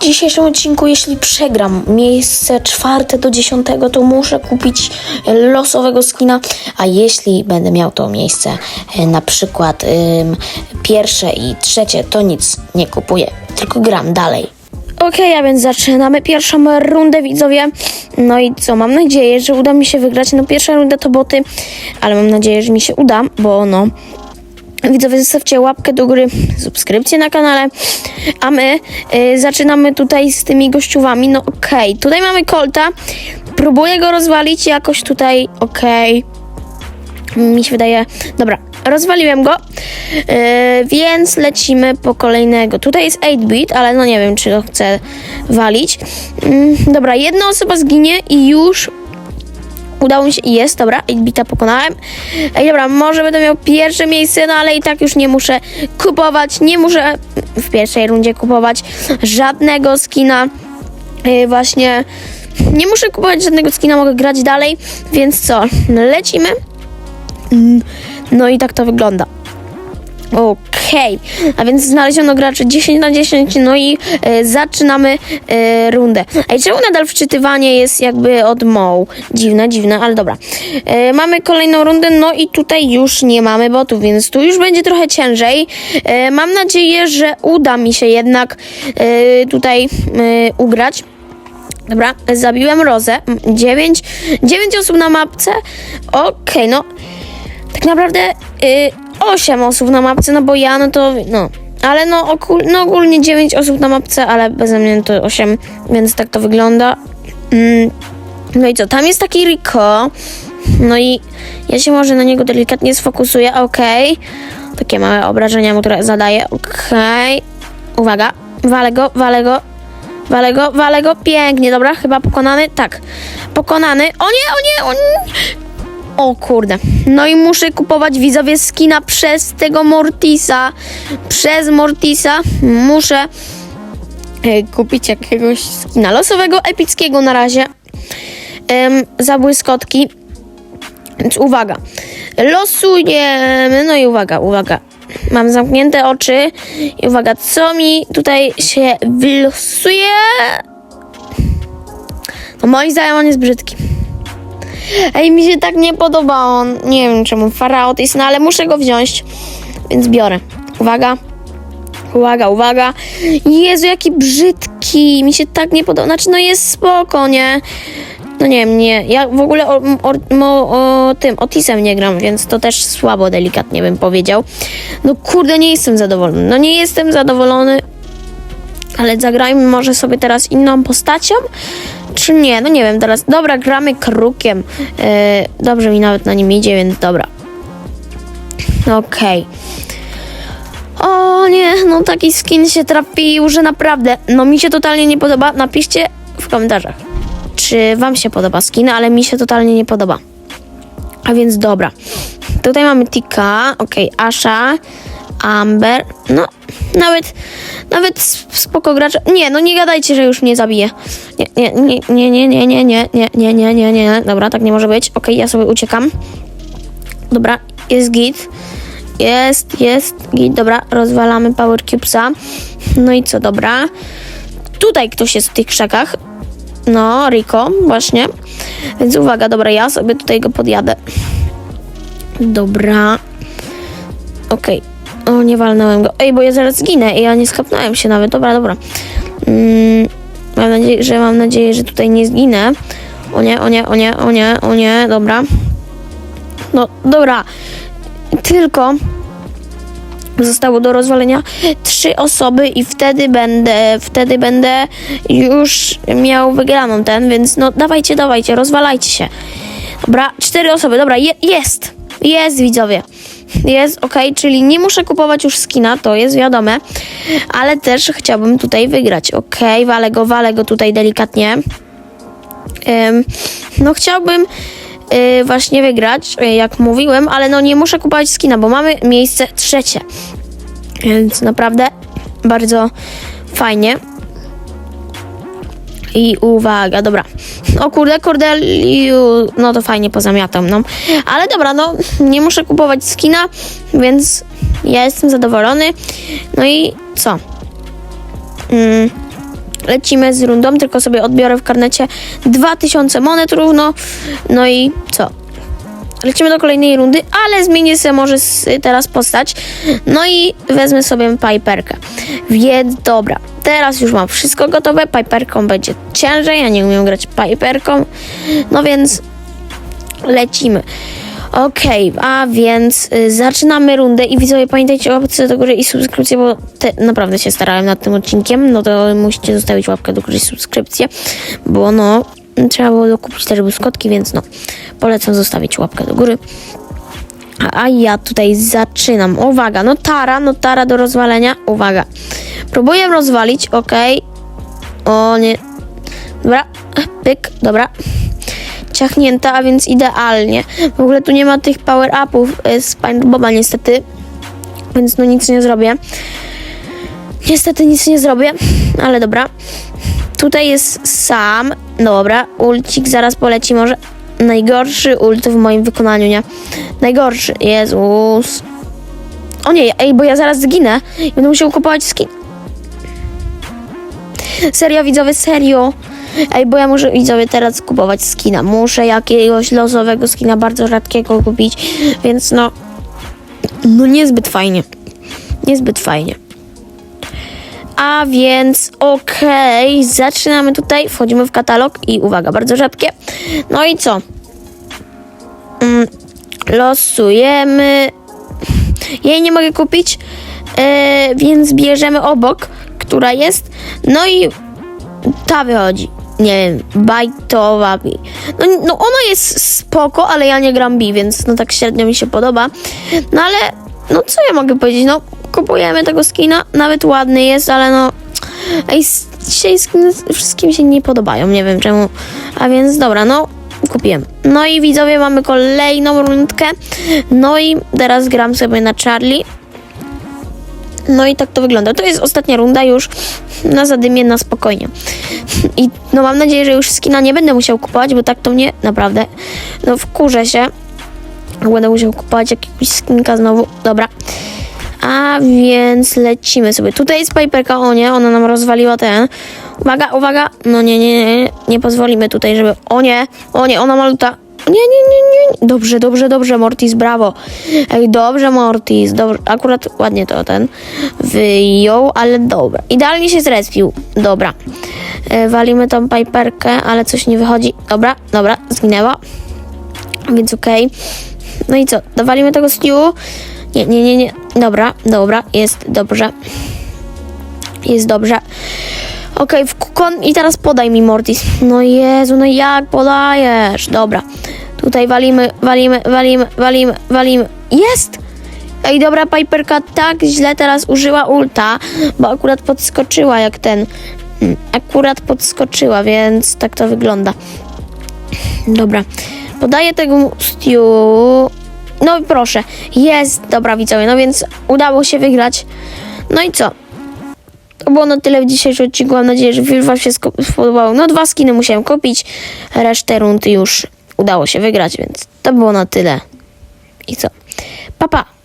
dzisiejszym odcinku, jeśli przegram miejsce czwarte do dziesiątego, to muszę kupić losowego skina, a jeśli będę miał to miejsce e, na przykład ym, pierwsze i trzecie, to nic nie kupuję, tylko gram dalej. Okej, a więc zaczynamy pierwszą rundę, widzowie. No i co, mam nadzieję, że uda mi się wygrać. No pierwsza runda to boty, ale mam nadzieję, że mi się uda, bo no... Widzowie, zostawcie łapkę do góry, subskrypcję na kanale, a my y, zaczynamy tutaj z tymi gościuwami. No okej, tutaj mamy Colta, próbuję go rozwalić jakoś tutaj, okej. Mi się wydaje, dobra, rozwaliłem go, y, więc lecimy po kolejnego. Tutaj jest 8-bit, ale no nie wiem, czy go chcę walić. Mm, dobra, jedna osoba zginie i już Udało mi się, jest, dobra, bita pokonałem. Ej, dobra, może będę miał pierwsze miejsce, no ale i tak już nie muszę kupować, nie muszę w pierwszej rundzie kupować żadnego skina. Yy, właśnie, nie muszę kupować żadnego skina, mogę grać dalej, więc co, lecimy. Mm, No i tak to wygląda. Okej, a więc znaleziono graczy 10 na 10, no i e, zaczynamy e, rundę. Ej, czemu nadal wczytywanie jest jakby od moł? Dziwne, dziwne, ale dobra. E, mamy kolejną rundę, no i tutaj już nie mamy botów, więc tu już będzie trochę ciężej. E, mam nadzieję, że uda mi się jednak e, tutaj e, ugrać. Dobra, zabiłem Rozę. 9, 9 osób na mapce. Okej, no tak naprawdę y, 8 osób na mapce, no bo ja, no to, no. Ale no, okul, no ogólnie 9 osób na mapce, ale beze mnie to 8, więc tak to wygląda. Mm, no i co, tam jest taki Rico. No i ja się może na niego delikatnie sfokusuję, okej. Takie małe obrażenia mu które zadaję, okej. Uwaga, walę go, walę go. Walę go, walę go, pięknie, dobra, chyba pokonany, tak, pokonany, o nie, o nie, o nie, o kurde. No i muszę kupować widzowie skina przez tego Mortisa. Przez Mortisa muszę e, kupić jakiegoś skina losowego, epickiego na razie. Em, za błyskotki. Więc uwaga. Losujemy. No i uwaga, uwaga. Mam zamknięte oczy. I uwaga, co mi tutaj się wylosuje? No moim zdaniem on jest brzydki. Ej, mi się tak nie podoba on. Nie wiem czemu. Faraot jest, no ale muszę go wziąć. Więc biorę. Uwaga. Uwaga, uwaga. Jezu, jaki brzydki. Mi się tak nie podoba. Znaczy, no jest spoko, nie? No nie wiem, nie. Ja w ogóle o, o, o, tym Otisem nie gram, więc to też słabo, delikatnie bym powiedział. No kurde, nie jestem zadowolony. No nie jestem zadowolony. Ale zagrajmy może sobie teraz inną postacią. Czy nie? No nie wiem teraz. Dobra, gramy krukiem. Yy, dobrze mi nawet na nim idzie, więc dobra. Okej. O nie, no taki skin się trafił, że naprawdę, no mi się totalnie nie podoba. Napiszcie w komentarzach, czy wam się podoba skin, ale mi się totalnie nie podoba. A więc dobra. Tutaj mamy Tika, okej, Asha, Amber, no nawet, nawet spoko gracz. Nie, no nie gadajcie, że już mnie zabije. Nie, nie, nie, nie, nie, nie, nie, nie, nie, nie, nie, nie, dobra, tak nie może być. Okej, ja sobie uciekam. Dobra, jest git. Jest, jest git, dobra, rozwalamy Power Cubesa. No i co, dobra. Tutaj ktoś jest w tych krzakach. No, Rico, właśnie. Więc uwaga, dobra, ja sobie tutaj go podjadę. Dobra. Okej. O, nie walnąłem go. Ej, bo ja zaraz zginę i ja nie skapnąłem się nawet. Dobra, dobra. Mm, mam nadzieję, że mam nadzieję, że tutaj nie zginę. O nie, o nie, o nie, o nie, o nie, dobra. No, dobra. Tylko zostało do rozwalenia trzy osoby i wtedy będę, wtedy będę już miał wygraną ten, więc no dawajcie, dawajcie, rozwalajcie się. Dobra, cztery osoby, dobra, je, jest, jest widzowie. Jest, ok, czyli nie muszę kupować już skina, to jest wiadome, ale też chciałbym tutaj wygrać, ok, walę go, walę go tutaj delikatnie. No chciałbym y, właśnie wygrać, y, jak mówiłem, ale no nie muszę kupować skina, bo mamy miejsce trzecie. Więc naprawdę bardzo fajnie. I uwaga, dobra. O kurde, Cordeliu, no to fajnie pozamiatam, no. Ale dobra, no, nie muszę kupować skina, więc ja jestem zadowolony. No i co? Mm, lecimy z rundą, tylko sobie odbiorę w karnecie 2000 monet równo. No i co? Lecimy do kolejnej rundy, ale zmienię sobie może teraz postać. No i wezmę sobie Piperkę. Więc dobra, teraz już mam wszystko gotowe. Piperką będzie ciężej, ja nie umiem grać Piperką. No więc lecimy. Okej, a więc y, zaczynamy rundę i widzowie pamiętajcie o łapce do góry i subskrypcję, bo te, naprawdę się starałem nad tym odcinkiem, no to musicie zostawić łapkę do góry i subskrypcję, bo no trzeba było dokupić też błyskotki, więc no polecam zostawić łapkę do góry. A, ja tutaj zaczynam. Uwaga, no tara, no tara do rozwalenia. Uwaga. Próbuję rozwalić, okej. O nie. Dobra, pyk, dobra ciachnięta, a więc idealnie. W ogóle tu nie ma tych power-upów y, z Boba niestety, więc no nic nie zrobię. Niestety nic nie zrobię, ale dobra. Tutaj jest sam. Dobra, ulcik zaraz poleci może. Najgorszy ult w moim wykonaniu, nie? Najgorszy. Jezus. O nie, ej, bo ja zaraz zginę i będę musiał kupować skin. Serio, widzowie, serio. Ej, bo ja muszę, widzowie, teraz kupować skina. Muszę jakiegoś losowego skina, bardzo rzadkiego kupić, więc no, no niezbyt fajnie. Niezbyt fajnie. A więc okej, zaczynamy tutaj, wchodzimy w katalog i uwaga, bardzo rzadkie. No i co? Mm, losujemy. Jej nie mogę kupić, e, więc bierzemy obok, która jest. No i ta wychodzi. Nie wiem, bajtowa bi. No, no ona jest spoko, ale ja nie gram bi, więc no tak średnio mi się podoba. No ale, no co ja mogę powiedzieć, no kupujemy tego skina, nawet ładny jest, ale no ej, dzisiaj skiny wszystkim się nie podobają, nie wiem czemu. A więc dobra, no kupiłem. No i widzowie, mamy kolejną rundkę. No i teraz gram sobie na Charlie. No i tak to wygląda. To jest ostatnia runda już na zadymie, na spokojnie. I no mam nadzieję, że już skina nie będę musiał kupować, bo tak to mnie naprawdę no wkurzę się. Będę musiał kupować jakiegoś skinka znowu. Dobra. A więc lecimy sobie. Tutaj jest Piperka, o nie, ona nam rozwaliła ten. Uwaga, uwaga. No nie, nie, nie, nie pozwolimy tutaj, żeby... O nie, o nie, ona maluta. Nie, nie, nie, nie. Dobrze, dobrze, dobrze, Mortis, brawo. Ej, dobrze, Mortis. Dobrze. Akurat ładnie to ten wyjął, ale dobra. Idealnie się zrespił. Dobra. E, walimy tą Piperkę, ale coś nie wychodzi. Dobra, dobra, zginęła. Więc okej. No i co? Dowalimy tego Stew? Nie, nie, nie, nie. Dobra, dobra, jest dobrze. Jest dobrze. Okej, w kukon i teraz podaj mi Mortis. No Jezu, no jak podajesz? Dobra. Tutaj walimy, walimy, walimy, walimy, walimy. Jest! Ej, dobra, Piperka tak źle teraz użyła ulta, bo akurat podskoczyła jak ten. Mm, Akurat podskoczyła, więc tak to wygląda. Dobra. Podaję tego Stew. No i proszę. Jest. Dobra, widzowie. No więc udało się wygrać. No i co? To było na tyle w dzisiejszym odcinku. Mam nadzieję, że film Wam się spodobało. No dwa skiny musiałem kupić. Resztę rund już udało się wygrać, więc to było na tyle. I co? Pa, pa.